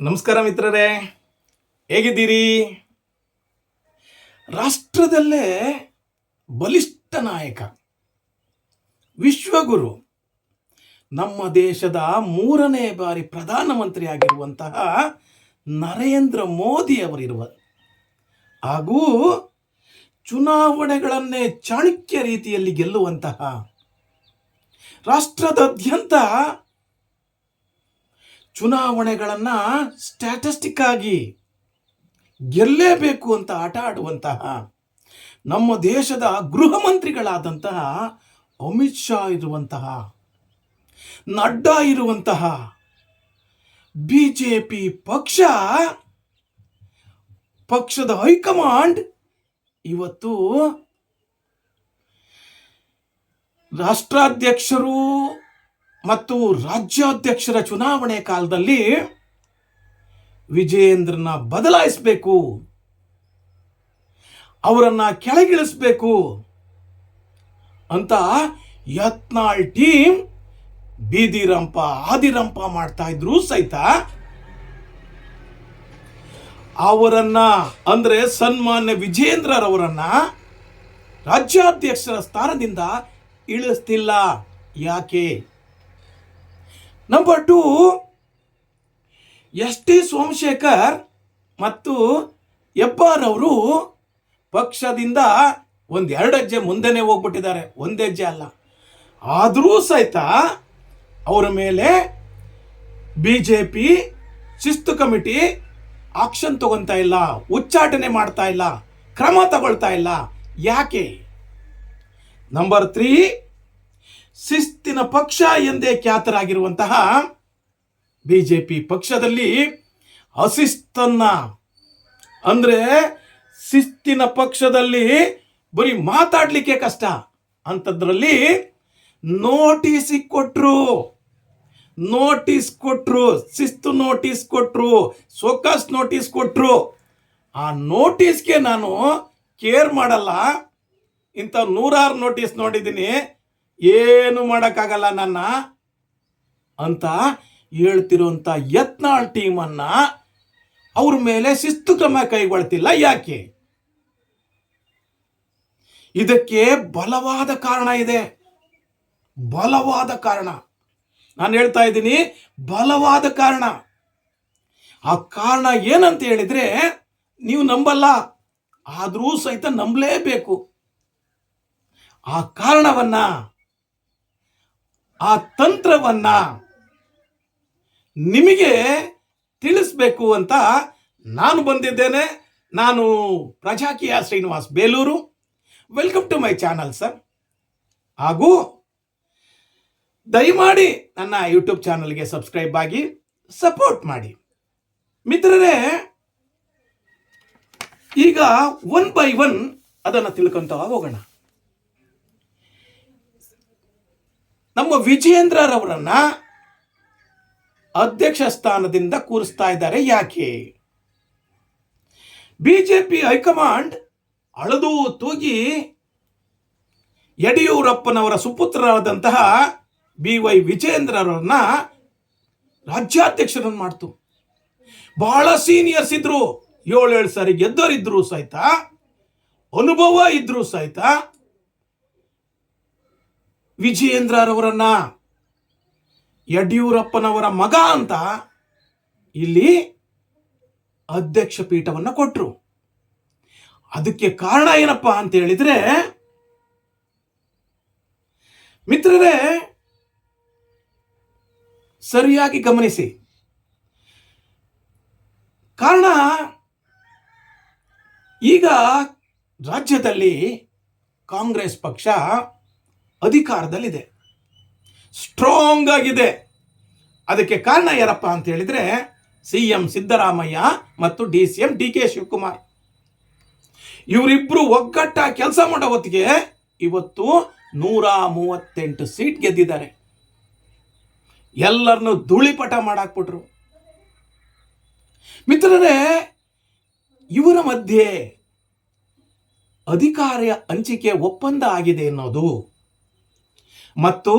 ನಮಸ್ಕಾರ ಮಿತ್ರರೇ, ಹೇಗಿದ್ದೀರಿ? ರಾಷ್ಟ್ರದಲ್ಲೇ ಬಲಿಷ್ಠ ನಾಯಕ, ವಿಶ್ವಗುರು, ನಮ್ಮ ದೇಶದ ಮೂರನೇ ಬಾರಿ ಪ್ರಧಾನಮಂತ್ರಿ ಆಗಿರುವಂತಹ ನರೇಂದ್ರ ಮೋದಿ ಅವರಿರುವ, ಹಾಗೂ ಚುನಾವಣೆಗಳನ್ನೇ ಚಾಣಕ್ಯ ರೀತಿಯಲ್ಲಿ ಗೆಲ್ಲುವಂತಹ, ರಾಷ್ಟ್ರದಾದ್ಯಂತ ಚುನಾವಣೆಗಳನ್ನು ಸ್ಟ್ಯಾಟಿಸ್ಟಿಕ್ ಆಗಿ ಗೆಲ್ಲೇಬೇಕು ಅಂತ ಆಟ ಆಡುವಂತಹ ನಮ್ಮ ದೇಶದ ಗೃಹ ಮಂತ್ರಿಗಳಾದಂತಹ ಅಮಿತ್ ಶಾ ಇರುವಂತಹ, ನಡ್ಡಾ ಇರುವಂತಹ ಬಿ ಜೆ ಪಿ ಪಕ್ಷ, ಪಕ್ಷದ ಹೈಕಮಾಂಡ್ ಇವತ್ತು ರಾಷ್ಟ್ರಾಧ್ಯಕ್ಷರು ಮತ್ತು ರಾಜ್ಯಾಧ್ಯಕ್ಷರ ಚುನಾವಣೆ ಕಾಲದಲ್ಲಿ ವಿಜಯೇಂದ್ರನ ಬದಲಾಯಿಸಬೇಕು, ಅವರನ್ನ ಕೆಳಗಿಳಿಸಬೇಕು ಅಂತ ಯತ್ನಾಳ್ ಟೀಮ್ ಬೀದಿರಂಪ ಆದಿರಂಪ ಮಾಡ್ತಾ ಇದ್ರು ಸಹಿತ. ಅವರನ್ನ ಅಂದ್ರೆ ಸನ್ಮಾನ್ಯ ವಿಜೇಂದ್ರರವರನ್ನ ರಾಜ್ಯಾಧ್ಯಕ್ಷರ ಸ್ಥಾನದಿಂದ ಇಳಿಸ್ತಿಲ್ಲ. ಯಾಕೆ? Number two S T Somashekhar ಮತ್ತು ಹೆಬ್ಬಾರ್ ಅವರು ಪಕ್ಷದಿಂದ ಒಂದು ಎರಡು ಹೆಜ್ಜೆ ಮುಂದೆನೇ ಹೋಗ್ಬಿಟ್ಟಿದ್ದಾರೆ. ಒಂದು ಹೆಜ್ಜೆ ಅಲ್ಲ. ಆದರೂ ಸಹಿತ ಅವರ ಮೇಲೆ ಬಿ ಜೆ ಪಿ ಶಿಸ್ತು ಕಮಿಟಿ ಆಕ್ಷನ್ ತಗೊತಾ ಇಲ್ಲ, ಉಚ್ಚಾಟನೆ ಮಾಡ್ತಾ ಇಲ್ಲ, ಕ್ರಮ ತಗೊಳ್ತಾ ಇಲ್ಲ. ಯಾಕೆ? ನಂಬರ್ ತ್ರೀ ಶಿಸ್ತಿನ ಪಕ್ಷ ಎಂದೇ ಖ್ಯಾತರಾಗಿರುವಂತಹ ಬಿಜೆಪಿ ಪಕ್ಷದಲ್ಲಿ ಅಶಿಸ್ತನ್ನ ಅಂದ್ರೆ ಶಿಸ್ತಿನ ಪಕ್ಷದಲ್ಲಿ ಬರೀ ಮಾತಾಡ್ಲಿಕ್ಕೆ ಕಷ್ಟ. ಅಂಥದ್ರಲ್ಲಿ ನೋಟಿಸ್ ಕೊಟ್ರು. ನೋಟಿಸ್ ಕೊಟ್ರು, ಶಿಸ್ತು ನೋಟಿಸ್ ಕೊಟ್ರು, ಸೋಕಸ್ ನೋಟಿಸ್ ಕೊಟ್ರು. ಆ ನೋಟಿಸ್ಗೆ ನಾನು ಕೇರ್ ಮಾಡಲ್ಲ. ಇಂಥ ನೂರಾರು ನೋಟಿಸ್ ನೋಡಿದ್ದೀನಿ. ಏನು ಮಾಡೋಕ್ಕಾಗಲ್ಲ ನನ್ನ ಅಂತ ಹೇಳ್ತಿರೋಂಥ ಯತ್ನಾಳ್ ಟೀಮನ್ನು ಅವ್ರ ಮೇಲೆ ಶಿಸ್ತು ಕ್ರಮ ಕೈಗೊಳ್ತಿಲ್ಲ. ಯಾಕೆ? ಇದಕ್ಕೆ ಬಲವಾದ ಕಾರಣ ಇದೆ. ಬಲವಾದ ಕಾರಣ. ನಾನು ಹೇಳ್ತಾ ಇದ್ದೀನಿ, ಬಲವಾದ ಕಾರಣ. ಆ ಕಾರಣ ಏನಂತ ಹೇಳಿದ್ರೆ, ನೀವು ನಂಬಲ್ಲ, ಆದರೂ ಸಹಿತ ನಂಬಲೇಬೇಕು. ಆ ಕಾರಣವನ್ನ ಆ ತಂತ್ರವನ್ನ ನಿಮಗೆ ತಿಳಿಸ್ಬೇಕು ಅಂತ ನಾನು ಬಂದಿದ್ದೇನೆ. ನಾನು Prajakiya Srinivas Belur. Welcome to my channel sir ಹಾಗೂ ದಯಮಾಡಿ ನನ್ನ ಯೂಟ್ಯೂಬ್ ಚಾನಲ್ಗೆ ಸಬ್ಸ್ಕ್ರೈಬ್ ಆಗಿ ಸಪೋರ್ಟ್ ಮಾಡಿ. ಮಿತ್ರರೇ, ಈಗ ಒನ್ ಬೈ ಒನ್ ಅದನ್ನು ತಿಳ್ಕೊಂತ ಹೋಗೋಣ. ನಮ್ಮ ವಿಜಯೇಂದ್ರರವರನ್ನ ಅಧ್ಯಕ್ಷ ಸ್ಥಾನದಿಂದ ಕೂರಿಸ್ತಾ ಇದ್ದಾರೆ. ಯಾಕೆ? ಬಿಜೆಪಿ ಹೈಕಮಾಂಡ್ ಅಳದು ತೂಗಿ ಯಡಿಯೂರಪ್ಪನವರ ಸುಪುತ್ರರಾದಂತಹ ಬಿ ವೈ ವಿಜಯೇಂದ್ರರನ್ನ ರಾಜ್ಯಾಧ್ಯಕ್ಷರನ್ನು ಮಾಡ್ತು. ಬಹಳ ಸೀನಿಯರ್ಸ್ ಇದ್ರು ಏಳೇಳು ಸಾರಿ ಗೆದ್ದವರಿದ್ರು ಸಹಿತ, ಅನುಭವ ಇದ್ರು ಸಹಿತ ವಿಜಯೇಂದ್ರರವರನ್ನ ಯಡಿಯೂರಪ್ಪನವರ ಮಗ ಅಂತ ಇಲ್ಲಿ ಅಧ್ಯಕ್ಷ ಪೀಠವನ್ನು ಕೊಟ್ಟರು ಅದಕ್ಕೆ ಕಾರಣ ಏನಪ್ಪ ಅಂತ ಹೇಳಿದ್ರೆ, ಮಿತ್ರರೇ, ಸರಿಯಾಗಿ ಗಮನಿಸಿ. ಕಾರಣ, ಈಗ ರಾಜ್ಯದಲ್ಲಿ ಕಾಂಗ್ರೆಸ್ ಪಕ್ಷ ಅಧಿಕಾರದಲ್ಲಿದೆ. ಸ್ಟ್ರಾಂಗ್ ಆಗಿದೆ. ಅದಕ್ಕೆ ಕಾರಣ ಯಾರಪ್ಪ ಅಂತ ಹೇಳಿದ್ರೆ ಸಿ ಎಂ ಸಿದ್ದರಾಮಯ್ಯ ಮತ್ತು D C M D K Shivakumar. ಇವರಿಬ್ರು ಒಗ್ಗಟ್ಟ ಕೆಲಸ ಮಾಡೋ ಹೊತ್ತಿಗೆ ಇವತ್ತು ನೂರ ಮೂವತ್ತೆಂಟು ಸೀಟ್ ಗೆದ್ದಿದ್ದಾರೆ. ಎಲ್ಲರನ್ನು ಧೂಳಿಪಟ ಮಾಡಾಕ್ಬಿಟ್ರು. ಮಿತ್ರರೇ, ಇವರ ಮಧ್ಯೆ ಅಧಿಕಾರ ಹಂಚಿಕೆ ಒಪ್ಪಂದ ಆಗಿದೆ ಅನ್ನೋದು ಮತ್ತು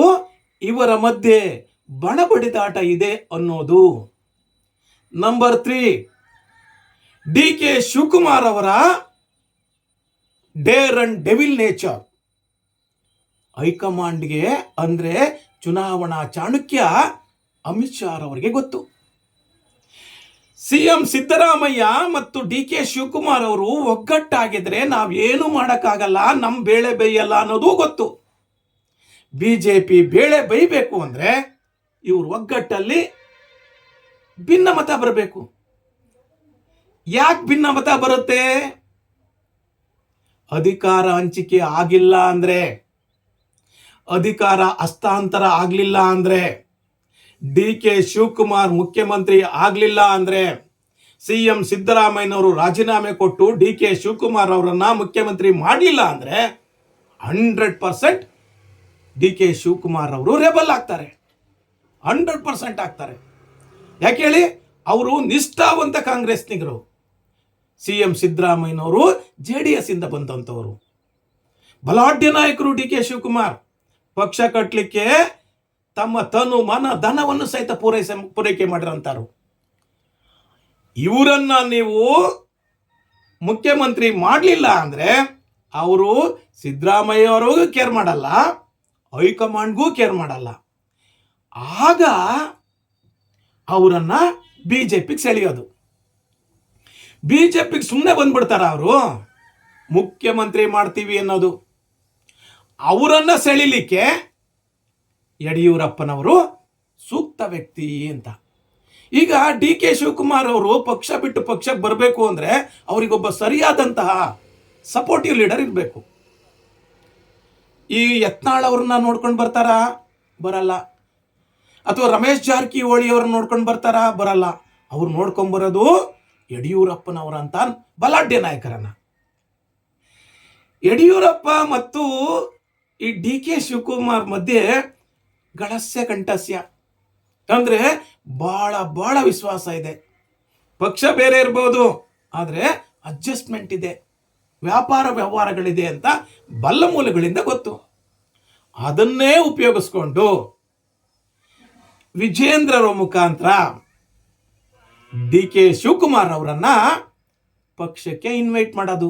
ಇವರ ಮಧ್ಯೆ ಬಣಬಡಿದಾಟ ಇದೆ ಅನ್ನೋದು. Number three D K Shivakumar ಅವರ ಡೇರ್ ಅಂಡ್ ಡೆವಿಲ್ ನೇಚರ್ ಹೈಕಮಾಂಡ್ಗೆ ಅಂದರೆ ಚುನಾವಣಾ ಚಾಣಕ್ಯ ಅಮಿತ್ ಶಾ ಅವರಿಗೆ ಗೊತ್ತು. ಸಿಎಂ ಸಿದ್ದರಾಮಯ್ಯ ಮತ್ತು ಡಿ ಕೆ ಶಿವಕುಮಾರ್ ಅವರು ಒಗ್ಗಟ್ಟಾಗಿದ್ರೆ ನಾವೇನು ಮಾಡೋಕ್ಕಾಗಲ್ಲ ನಮ್ಮ ಬೇಳೆ ಬೇಯಲ್ಲ ಅನ್ನೋದು ಗೊತ್ತು. ಬಿಜೆಪಿ ಬೇಳೆ ಬೈಬೇಕು ಅಂದ್ರೆ ಇವ್ರ ಒಗ್ಗಟ್ಟಲ್ಲಿ ಭಿನ್ನ ಮತ ಬರಬೇಕು. ಯಾಕೆ ಭಿನ್ನ ಮತ ಬರುತ್ತೆ? ಅಧಿಕಾರ ಹಂಚಿಕೆ ಆಗಿಲ್ಲ ಅಂದ್ರೆ, ಅಧಿಕಾರ ಹಸ್ತಾಂತರ ಆಗಲಿಲ್ಲ ಅಂದ್ರೆ ಡಿ ಕೆ ಶಿವಕುಮಾರ್ ಮುಖ್ಯಮಂತ್ರಿ ಆಗಲಿಲ್ಲ ಅಂದ್ರೆ ಸಿ ಎಂ ಸಿದ್ದರಾಮಯ್ಯನವರು ರಾಜೀನಾಮೆ ಕೊಟ್ಟು ಡಿ ಕೆ ಶಿವಕುಮಾರ್ ಅವರನ್ನು ಮುಖ್ಯಮಂತ್ರಿ ಮಾಡಲಿಲ್ಲ ಅಂದ್ರೆ, hundred percent D K Shivakumar ಅವರು ರೆಬಲ್ ಆಗ್ತಾರೆ. ಹಂಡ್ರೆಡ್ ಪರ್ಸೆಂಟ್ ಆಗ್ತಾರೆ. ಯಾಕೆ ಹೇಳಿ? ಅವರು ನಿಷ್ಠಾವಂತ ಕಾಂಗ್ರೆಸ್ನಿಗರು ಸಿ ಎಂ ಸಿದ್ದರಾಮಯ್ಯನವರು ಜೆ ಡಿ ಎಸ್ ಇಂದ ಬಂದಂಥವರು ಬಲಾಢ್ಯ ನಾಯಕರು ಡಿ ಕೆ ಶಿವಕುಮಾರ್. ಪಕ್ಷ ಕಟ್ಟಲಿಕ್ಕೆ ತಮ್ಮ ತನು ಮನ, ಧನವನ್ನು ಸಹಿತ ಪೂರೈಸ, ಪೂರೈಕೆ ಮಾಡಿರಂತಾರು. ಇವರನ್ನ ನೀವು ಮುಖ್ಯಮಂತ್ರಿ ಮಾಡಲಿಲ್ಲ ಅಂದರೆ ಅವರು ಸಿದ್ದರಾಮಯ್ಯ ಅವರಿಗೂ ಕೇರ್ ಮಾಡಲ್ಲ. ಹೈಕಮಾಂಡ್ಗೂ ಕೇರ್ ಮಾಡಲ್ಲ. ಆಗ ಅವರನ್ನು ಬಿ ಜೆ ಪಿಗೆ ಸೆಳೆಯೋದು. ಬಿ ಜೆ ಪಿಗೆ ಸುಮ್ಮನೆ ಬಂದ್ಬಿಡ್ತಾರ ಅವರು. ಮುಖ್ಯಮಂತ್ರಿ ಮಾಡ್ತೀವಿ ಅನ್ನೋದು. ಅವರನ್ನು ಸೆಳಿಲಿಕ್ಕೆ ಯಡಿಯೂರಪ್ಪನವರು ಸೂಕ್ತ ವ್ಯಕ್ತಿ ಅಂತ. ಈಗ ಡಿ ಕೆ ಶಿವಕುಮಾರ್ ಅವರು ಪಕ್ಷ ಬಿಟ್ಟು ಪಕ್ಷಕ್ಕೆ ಬರಬೇಕು ಅಂದರೆ ಅವರಿಗೊಬ್ಬ ಸರಿಯಾದಂತಹ ಸಪೋರ್ಟಿವ್ ಲೀಡರ್ ಇರಬೇಕು. ಈ ಯತ್ನಾಳ್ ಅವ್ರನ್ನ ನೋಡ್ಕೊಂಡು ಬರ್ತಾರಾ? ಬರಲ್ಲ. ಅಥವಾ ರಮೇಶ್ ಜಾರಕಿಹೊಳಿ ಅವ್ರನ್ನ ನೋಡ್ಕೊಂಡು ಬರ್ತಾರಾ? ಬರಲ್ಲ. ಅವ್ರು ನೋಡ್ಕೊಂಬರೋದು ಯಡಿಯೂರಪ್ಪನವರಂತ ಬಲಾಢ್ಯ ನಾಯಕರನ್ನ. ಯಡಿಯೂರಪ್ಪ ಮತ್ತು ಈ ಡಿ ಕೆ ಶಿವಕುಮಾರ್ ಮಧ್ಯೆ ಗಳಸ್ಯ ಕಂಠಸ್ಯ. ಅಂದ್ರೆ ಬಹಳ ಬಹಳ ವಿಶ್ವಾಸ ಇದೆ. ಪಕ್ಷ ಬೇರೆ ಇರ್ಬೋದು, ಆದರೆ ಅಡ್ಜಸ್ಟ್ಮೆಂಟ್ ಇದೆ. ವ್ಯಾಪಾರ ವ್ಯವಹಾರಗಳಿದೆ ಅಂತ ಬಲ್ಲ ಮೂಲಗಳಿಂದ ಗೊತ್ತು. ಅದನ್ನೇ ಉಪಯೋಗಿಸ್ಕೊಂಡು ವಿಜೇಂದ್ರರ ಮುಖಾಂತರ ಡಿ ಕೆ ಶಿವಕುಮಾರ್ ಅವರನ್ನ ಪಕ್ಷಕ್ಕೆ ಇನ್ವೈಟ್ ಮಾಡೋದು.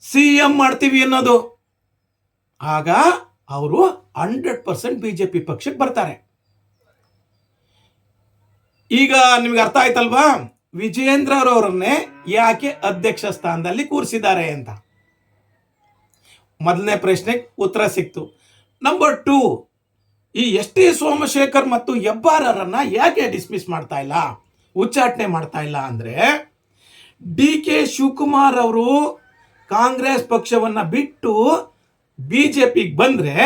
ಸಿ ಎಂ ಮಾಡ್ತೀವಿ ಅನ್ನೋದು. ಆಗ ಅವರು hundred percent B J P ಪಕ್ಷಕ್ಕೆ ಬರ್ತಾರೆ. ಈಗ ನಿಮ್ಗೆ ಅರ್ಥ ಆಯ್ತಲ್ವಾ? ವಿಜಯೇಂದ್ರ ಅವರನ್ನೇ ಯಾಕೆ ಅಧ್ಯಕ್ಷ ಸ್ಥಾನದಲ್ಲಿ ಕೂರಿಸಿದ್ದಾರೆ ಅಂತ? ಮೊದಲನೇ ಪ್ರಶ್ನೆಗೆ ಉತ್ತರ ಸಿಕ್ತು. ನಂಬರ್ ಟೂ ಈ ಎಸ್ ಟಿ ಸೋಮಶೇಖರ್ ಮತ್ತು ಹೆಬ್ಬಾರರನ್ನ ಯಾಕೆ ಡಿಸ್ಮಿಸ್ ಮಾಡ್ತಾ ಇಲ್ಲ? ಉಚ್ಚಾಟನೆ ಮಾಡ್ತಾ ಇಲ್ಲ ಅಂದ್ರೆ ಡಿ ಕೆ ಶಿವಕುಮಾರ್ ಅವರು ಕಾಂಗ್ರೆಸ್ ಪಕ್ಷವನ್ನ ಬಿಟ್ಟು ಬಿ ಜೆ ಪಿಗೆ ಬಂದ್ರೆ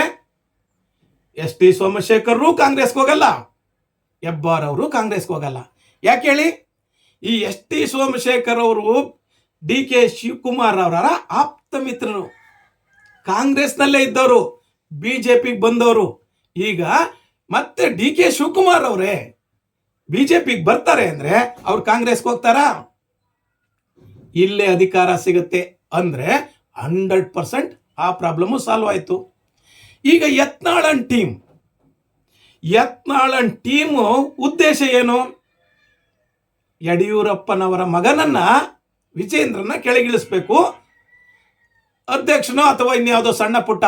ಎಸ್ ಟಿ ಸೋಮಶೇಖರ್ ಕಾಂಗ್ರೆಸ್ಗೆ ಹೋಗಲ್ಲ ಹೆಬ್ಬಾರ್ ಅವರು ಕಾಂಗ್ರೆಸ್ಗೆ ಹೋಗಲ್ಲ. ಯಾಕೆ ಹೇಳಿ? ಈ ಎಸ್ ಟಿ ಸೋಮಶೇಖರ್ ಅವರು ಡಿ ಕೆ ಶಿವಕುಮಾರ್ ಅವರ ಆಪ್ತ ಮಿತ್ರರು. ಕಾಂಗ್ರೆಸ್ನಲ್ಲೇ ಇದ್ದವರು ಬಿ ಜೆ ಪಿಗೆ ಬಂದವರು. ಈಗ ಮತ್ತೆ ಡಿ ಕೆ ಶಿವಕುಮಾರ್ ಅವರೇ ಬಿ ಜೆ ಪಿಗೆ ಬರ್ತಾರೆ ಅಂದರೆ ಅವ್ರು ಕಾಂಗ್ರೆಸ್ಗೆ ಹೋಗ್ತಾರಾ? ಇಲ್ಲೇ ಅಧಿಕಾರ ಸಿಗುತ್ತೆ ಅಂದರೆ ಹಂಡ್ರೆಡ್ ಪರ್ಸೆಂಟ್ ಆ ಪ್ರಾಬ್ಲಮ್ಮು ಸಾಲ್ವ್ ಆಯಿತು. ಈಗ ಯತ್ನಾಳನ್ ಟೀಮ್, ಯತ್ನಾಳನ್ ಟೀಮು ಉದ್ದೇಶ ಏನು? ಯಡಿಯೂರಪ್ಪನವರ ಮಗನನ್ನ ವಿಜೇಂದ್ರನ ಕೆಳಗಿಳಿಸ್ಬೇಕು. ಅಧ್ಯಕ್ಷನೋ ಅಥವಾ ಇನ್ಯಾವುದೋ ಸಣ್ಣ ಪುಟ್ಟ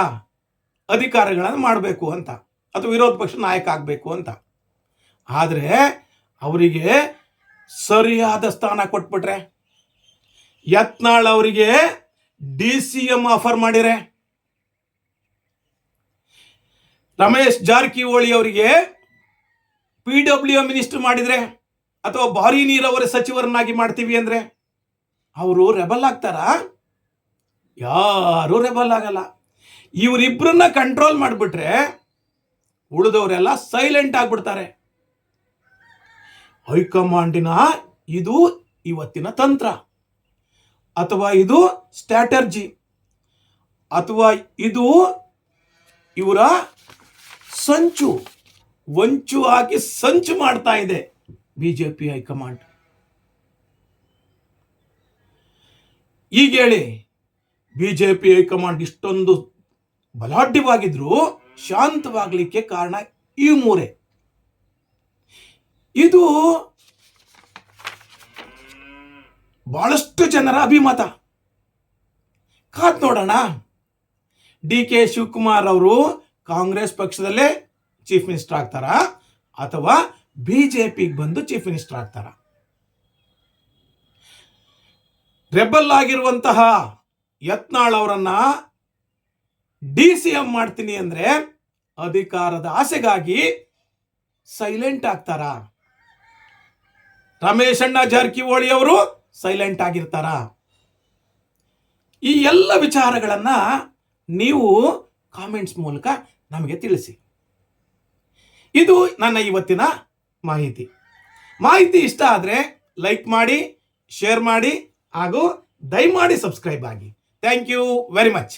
ಅಧಿಕಾರಗಳನ್ನು ಮಾಡಬೇಕು ಅಂತ. ಅಥವಾ ವಿರೋಧ ಪಕ್ಷ ನಾಯಕ ಆಗಬೇಕು ಅಂತ. ಆದರೆ ಅವರಿಗೆ ಸರಿಯಾದ ಸ್ಥಾನ ಕೊಟ್ಬಿಟ್ರೆ, ಯತ್ನಾಳ್ ಅವರಿಗೆ ಡಿ ಸಿ ಎಂ ಆಫರ್ ಮಾಡಿರೆ ರಮೇಶ್ ಜಾರಕಿಹೊಳಿ ಅವರಿಗೆ ಪಿ ಡಬ್ಲ್ಯೂ ಮಿನಿಸ್ಟರ್ ಮಾಡಿದ್ರೆ ಅಥವಾ ಭಾರಿ ನೀರಾವರಿ ಸಚಿವರನ್ನಾಗಿ ಮಾಡ್ತೀವಿ ಅಂದ್ರೆ ಅವರು ರೆಬಲ್ ಆಗ್ತಾರಾ? ಯಾರೂ ರೆಬಲ್ ಆಗಲ್ಲ. ಇವರಿಬ್ಬರನ್ನ ಕಂಟ್ರೋಲ್ ಮಾಡಿಬಿಟ್ರೆ ಉಳಿದವರೆಲ್ಲ ಸೈಲೆಂಟ್ ಆಗ್ಬಿಡ್ತಾರೆ. ಹೈಕಮಾಂಡಿನ ಇದು ಇವತ್ತಿನ ತಂತ್ರ. ಅಥವಾ ಇದು ಸ್ಟ್ರಾಟರ್ಜಿ ಅಥವಾ ಇದು ಇವರ ಸಂಚು. ವಂಚು ಹಾಕಿ ಸಂಚು ಮಾಡ್ತಾ ಇದೆ. BJP high command. ಈಗ ಹೇಳಿ, ಬಿಜೆಪಿ ಹೈಕಮಾಂಡ್ ಇಷ್ಟೊಂದು ಬಲಾಢ್ಯವಾಗಿದ್ರು ಶಾಂತವಾಗಲಿಕ್ಕೆ ಕಾರಣ ಈ ಮೂರೇ. ಇದು ಬಹಳಷ್ಟು ಜನರ ಅಭಿಮತ. ಕಾದ್ ನೋಡೋಣ. ಡಿ ಕೆ ಶಿವಕುಮಾರ್ ಅವರು ಕಾಂಗ್ರೆಸ್ ಪಕ್ಷದಲ್ಲೇ ಚೀಫ್ ಮಿನಿಸ್ಟರ್ ಆಗ್ತಾರಾ ಅಥವಾ ಬಿಜೆಪಿಗೆ ಬಂದು ಚೀಫ್ ಮಿನಿಸ್ಟರ್ ಆಗ್ತಾರ. ರೆಬಲ್ ಆಗಿರುವಂತಹ ಯತ್ನಾಳ್ ಅವರನ್ನ ಡಿ ಸಿ ಎಂ ಮಾಡ್ತೀನಿ ಅಂದ್ರೆ ಅಧಿಕಾರದ ಆಸೆಗಾಗಿ ಸೈಲೆಂಟ್ ಆಗ್ತಾರ. ರಮೇಶ್ ಅಣ್ಣ ಜಾರಕಿಹೊಳಿ ಅವರು ಸೈಲೆಂಟ್ ಆಗಿರ್ತಾರ. ಈ ಎಲ್ಲ ವಿಚಾರಗಳನ್ನು ನೀವು ಕಾಮೆಂಟ್ಸ್ ಮೂಲಕ ನಮಗೆ ತಿಳಿಸಿ. ಇದು ನನ್ನ ಇವತ್ತಿನ ಮಾಹಿತಿ. ಮಾಹಿತಿ ಇಷ್ಟ ಆದರೆ ಲೈಕ್ ಮಾಡಿ ಶೇರ್ ಮಾಡಿ ಹಾಗೂ ದಯಮಾಡಿ ಸಬ್ಸ್ಕ್ರೈಬ್ ಆಗಿ. Thank you very much